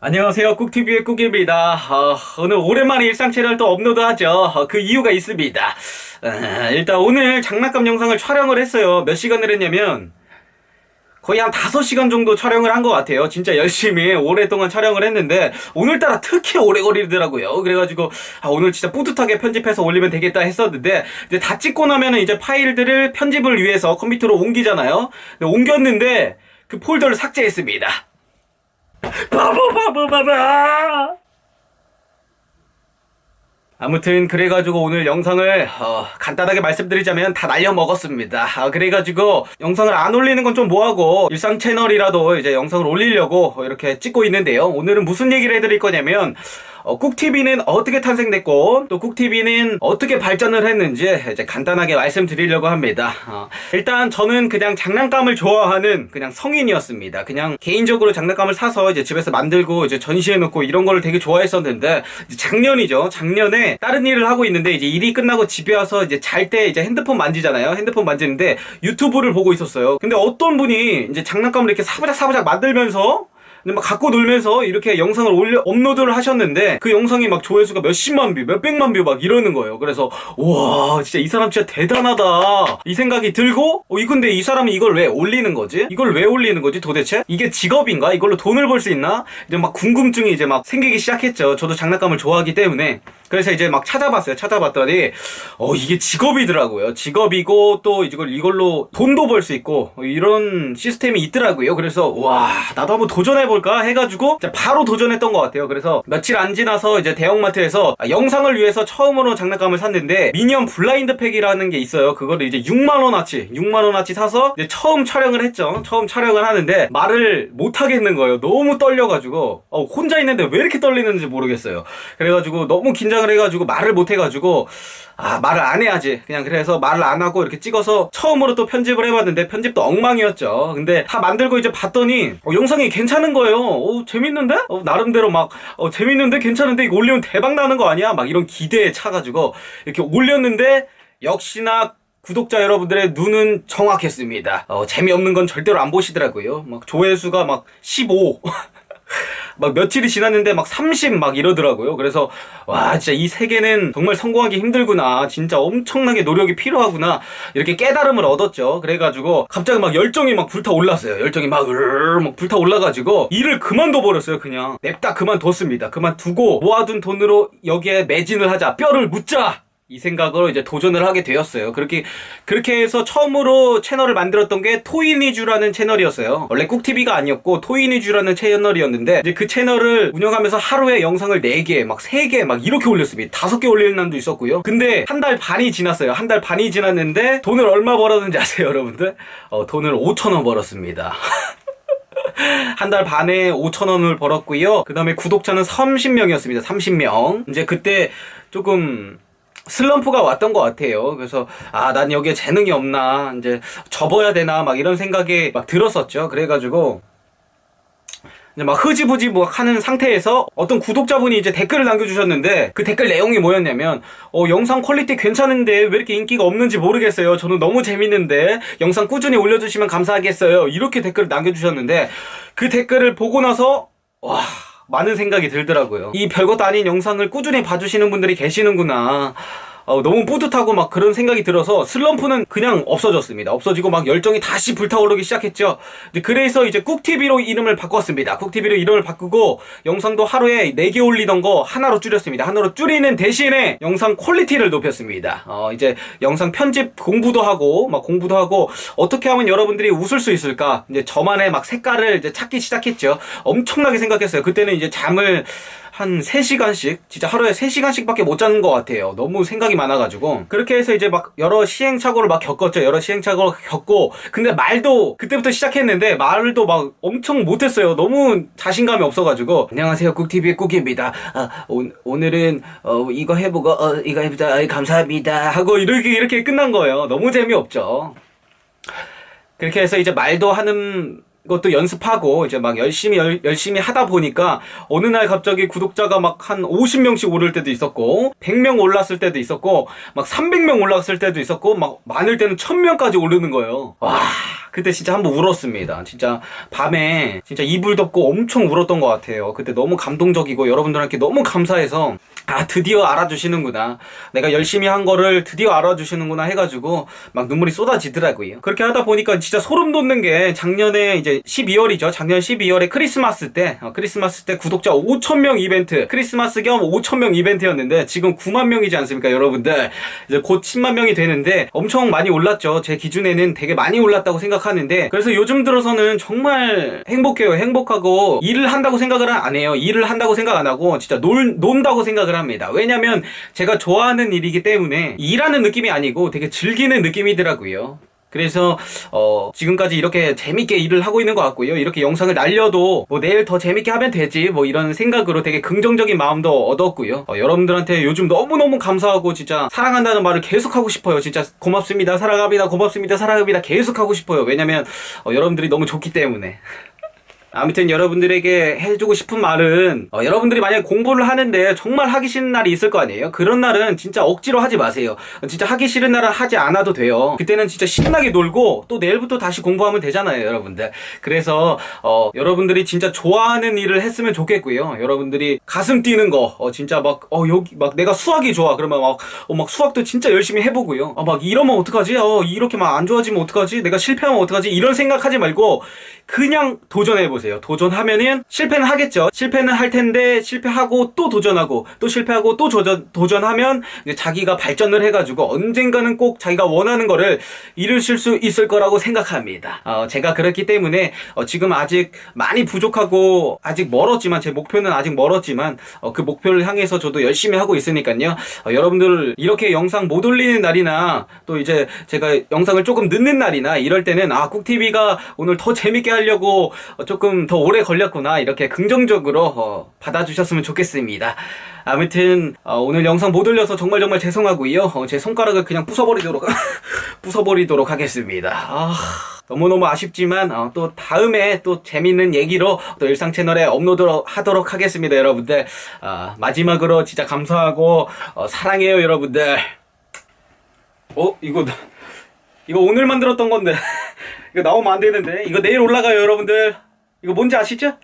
안녕하세요. 꾹TV의 꾹입니다. 어, 오늘 오랜만에 일상 채널 또 업로드하죠. 어, 그 이유가 있습니다. 어, 일단 오늘 장난감 영상을 촬영을 했어요. 몇 시간을 했냐면 거의 한 5시간 정도 촬영을 한 것 같아요. 진짜 열심히 오랫동안 촬영을 했는데 오늘따라 특히 오래 걸리더라고요. 그래가지고 아, 오늘 진짜 뿌듯하게 편집해서 올리면 되겠다 했었는데 이제 다 찍고 나면은 이제 파일들을 편집을 위해서 컴퓨터로 옮기잖아요. 옮겼는데 그 폴더를 삭제했습니다. 바보 바보 바보 아무튼 그래가지고 오늘 영상을 어, 간단하게 말씀드리자면 다 날려 먹었습니다. 아, 그래가지고 영상을 안 올리는 건 좀 뭐하고 일상 채널이라도 이제 영상을 올리려고 이렇게 찍고 있는데요. 오늘은 무슨 얘기를 해드릴 거냐면 어, 꾹TV는 어떻게 탄생됐고 또 꾹TV는 어떻게 발전을 했는지 이제 간단하게 말씀드리려고 합니다. 어, 일단 저는 그냥 장난감을 좋아하는 그냥 성인이었습니다. 그냥 개인적으로 장난감을 사서 이제 집에서 만들고 이제 전시해놓고 이런 거를 되게 좋아했었는데 작년이죠. 작년에 다른 일을 하고 있는데 이제 일이 끝나고 집에 와서 이제 잘 때 이제 핸드폰 만지잖아요. 핸드폰 만지는데 유튜브를 보고 있었어요. 근데 어떤 분이 이제 장난감을 이렇게 사부작 사부작 만들면서 근데 막 갖고 놀면서 이렇게 영상을 올려 업로드를 하셨는데 그 영상이 막 조회수가 몇십만 뷰, 몇백만 뷰 막 이러는 거예요. 그래서 와 진짜 이 사람 진짜 대단하다 이 생각이 들고 어, 이 근데 이 사람이 이걸 왜 올리는 거지? 이걸 왜 올리는 거지 도대체? 이게 직업인가? 이걸로 돈을 벌 수 있나? 이제 막 궁금증이 이제 막 생기기 시작했죠. 저도 장난감을 좋아하기 때문에 그래서 이제 막 찾아봤어요. 찾아봤더니 어 이게 직업이더라고요. 직업이고 또 이걸 이걸로 돈도 벌 수 있고 이런 시스템이 있더라고요. 그래서 와 나도 한번 도전해 볼까 해가지고 바로 도전했던 것 같아요. 그래서 며칠 안 지나서 이제 대형마트에서 아, 영상을 위해서 처음으로 장난감을 샀는데 미니언 블라인드 팩이라는 게 있어요. 그거를 이제 6만 원어치 6만 원어치 사서 이제 처음 촬영을 했죠. 처음 촬영을 하는데 말을 못 하겠는 거예요. 너무 떨려가지고 어, 혼자 있는데 왜 이렇게 떨리는지 모르겠어요. 그래가지고 너무 긴장을 해가지고 말을 못 해가지고 아 말을 안 해야지 그냥 그래서 말을 안 하고 이렇게 찍어서 처음으로 또 편집을 해봤는데 편집도 엉망이었죠 근데 다 만들고 이제 봤더니 어, 영상이 괜찮은 거예요 어, 재밌는데? 어, 나름대로 막 어, 재밌는데 괜찮은데 이거 올리면 대박 나는 거 아니야? 막 이런 기대에 차가지고 이렇게 올렸는데 역시나 구독자 여러분들의 눈은 정확했습니다. 어, 재미없는 건 절대로 안 보시더라고요. 막 조회수가 막 15. 막 며칠이 지났는데 막 30 막 이러더라고요. 그래서 와 진짜 이 세계는 정말 성공하기 힘들구나. 진짜 엄청나게 노력이 필요하구나. 이렇게 깨달음을 얻었죠. 그래가지고 갑자기 막 열정이 막 불타 올랐어요. 열정이 막, 으르르 막 불타 올라가지고 일을 그만둬 버렸어요. 그냥 냅다 그만뒀습니다. 그만두고 모아둔 돈으로 여기에 매진을 하자. 뼈를 묻자. 이 생각으로 이제 도전을 하게 되었어요. 그렇게 그렇게 해서 처음으로 채널을 만들었던 게 토이니주라는 채널이었어요. 원래 꾹TV가 아니었고 토이니주라는 채널이었는데 이제 그 채널을 운영하면서 하루에 영상을 4개, 막 3개 막 이렇게 올렸습니다. 5개 올리는 날도 있었고요. 근데 한 달 반이 지났어요. 한 달 반이 지났는데 돈을 얼마 벌었는지 아세요, 여러분들? 어, 돈을 5천 원 벌었습니다. 한달 반에 5천 원을 벌었고요. 그 다음에 구독자는 30명이었습니다. 30명. 이제 그때 조금 슬럼프가 왔던 것 같아요. 그래서 아 난 여기에 재능이 없나 이제 접어야 되나 막 이런 생각이 막 들었었죠. 그래가지고 이제 막 흐지부지 뭐 하는 상태에서 어떤 구독자분이 이제 댓글을 남겨주셨는데 그 댓글 내용이 뭐였냐면 어 영상 퀄리티 괜찮은데 왜 이렇게 인기가 없는지 모르겠어요. 저는 너무 재밌는데 영상 꾸준히 올려주시면 감사하겠어요. 이렇게 댓글을 남겨주셨는데 그 댓글을 보고 나서 와 많은 생각이 들더라고요. 이 별것도 아닌 영상을 꾸준히 봐주시는 분들이 계시는구나. 어, 너무 뿌듯하고 막 그런 생각이 들어서 슬럼프는 그냥 없어졌습니다. 없어지고 막 열정이 다시 불타오르기 시작했죠. 그래서 이제 꾹TV로 이름을 바꿨습니다. 꾹TV로 이름을 바꾸고 영상도 하루에 4개 올리던 거 하나로 줄였습니다. 하나로 줄이는 대신에 영상 퀄리티를 높였습니다. 어, 이제 영상 편집 공부도 하고 막 공부도 하고 어떻게 하면 여러분들이 웃을 수 있을까? 이제 저만의 막 색깔을 이제 찾기 시작했죠. 엄청나게 생각했어요. 그때는 이제 잠을 한 3시간씩 진짜 하루에 3시간씩밖에 못 자는 것 같아요 너무 생각이 많아가지고. 그렇게 해서 이제 막 여러 시행착오를 막 겪었죠. 여러 시행착오를 겪고. 근데 말도 그때부터 시작했는데 말도 막 엄청 못했어요. 너무 자신감이 없어가지고. 안녕하세요. 꾹TV의 꾹입니다. 아, 오, 오늘은 어, 이거 해보고 어, 이거 해보자. 아이, 감사합니다. 하고 이렇게 이렇게 끝난 거예요. 너무 재미없죠. 그렇게 해서 이제 말도 하는 것도 연습하고 이제 막 열심히 열, 열심히 하다 보니까 어느 날 갑자기 구독자가 막 한 50명씩 오를 때도 있었고 100명 올랐을 때도 있었고 막 300명 올랐을 때도 있었고 막 많을 때는 1000명까지 오르는 거예요. 와 그때 진짜 한번 울었습니다. 진짜 밤에 진짜 이불 덮고 엄청 울었던 것 같아요. 그때 너무 감동적이고 여러분들한테 너무 감사해서 아 드디어 알아주시는구나. 내가 열심히 한 거를 드디어 알아주시는구나 해가지고 막 눈물이 쏟아지더라고요. 그렇게 하다 보니까 진짜 소름 돋는 게 작년에 이제 12월이죠. 작년 12월에 크리스마스 때 어, 크리스마스 때 구독자 5천 명 이벤트 크리스마스 겸 5천 명 이벤트였는데 지금 9만 명이지 않습니까, 여러분들? 이제 곧 10만 명이 되는데 엄청 많이 올랐죠. 제 기준에는 되게 많이 올랐다고 생각하는데 그래서 요즘 들어서는 정말 행복해요. 행복하고 일을 한다고 생각을 안 해요. 일을 한다고 생각 안 하고 진짜 놀 논다고 생각을 합니다. 왜냐면 제가 좋아하는 일이기 때문에 일하는 느낌이 아니고 되게 즐기는 느낌이더라고요. 그래서 어 지금까지 이렇게 재밌게 일을 하고 있는 것 같고요. 이렇게 영상을 날려도 뭐 내일 더 재밌게 하면 되지 뭐 이런 생각으로 되게 긍정적인 마음도 얻었고요. 어, 여러분들한테 요즘 너무너무 감사하고 진짜 사랑한다는 말을 계속 하고 싶어요. 진짜 고맙습니다. 사랑합니다. 고맙습니다. 사랑합니다. 계속 하고 싶어요. 왜냐면 어, 여러분들이 너무 좋기 때문에. 아무튼 여러분들에게 해주고 싶은 말은 어, 여러분들이 만약에 공부를 하는데 정말 하기 싫은 날이 있을 거 아니에요? 그런 날은 진짜 억지로 하지 마세요. 어, 진짜 하기 싫은 날은 하지 않아도 돼요. 그때는 진짜 신나게 놀고 또 내일부터 다시 공부하면 되잖아요, 여러분들. 그래서 어, 여러분들이 진짜 좋아하는 일을 했으면 좋겠고요. 여러분들이 가슴 뛰는 거 어, 진짜 막 어, 여기 막 내가 수학이 좋아 그러면 막, 어, 막 수학도 진짜 열심히 해보고요. 어, 막 이러면 어떡하지? 어, 이렇게 막 안 좋아지면 어떡하지? 내가 실패하면 어떡하지? 이런 생각하지 말고 그냥 도전해보세요. 도전하면은 실패는 하겠죠. 실패는 할 텐데 실패하고 또 도전하고 또 실패하고 또 도전, 도전하면 자기가 발전을 해가지고 언젠가는 꼭 자기가 원하는 거를 이루실 수 있을 거라고 생각합니다. 어, 제가 그렇기 때문에 어, 지금 아직 많이 부족하고 아직 멀었지만 제 목표는 아직 멀었지만 어, 그 목표를 향해서 저도 열심히 하고 있으니까요. 어, 여러분들 이렇게 영상 못 올리는 날이나 또 이제 제가 영상을 조금 늦는 날이나 이럴 때는 아 꾹TV가 오늘 더 재밌게 하려고 어, 조금 더 오래 걸렸구나 이렇게 긍정적으로 어, 받아주셨으면 좋겠습니다. 아무튼 어, 오늘 영상 못 올려서 정말 정말 죄송하고요. 어, 제 손가락을 그냥 부숴버리도록 부숴버리도록 하겠습니다. 아, 너무너무 아쉽지만 어, 또 다음에 또 재밌는 얘기로 또 일상 채널에 업로드 하도록 하겠습니다, 여러분들. 아, 마지막으로 진짜 감사하고 어, 사랑해요, 여러분들. 어 이거 이거 오늘 만들었던 건데 이거 나오면 안 되는데 이거 내일 올라가요, 여러분들. 이거 뭔지 아시죠?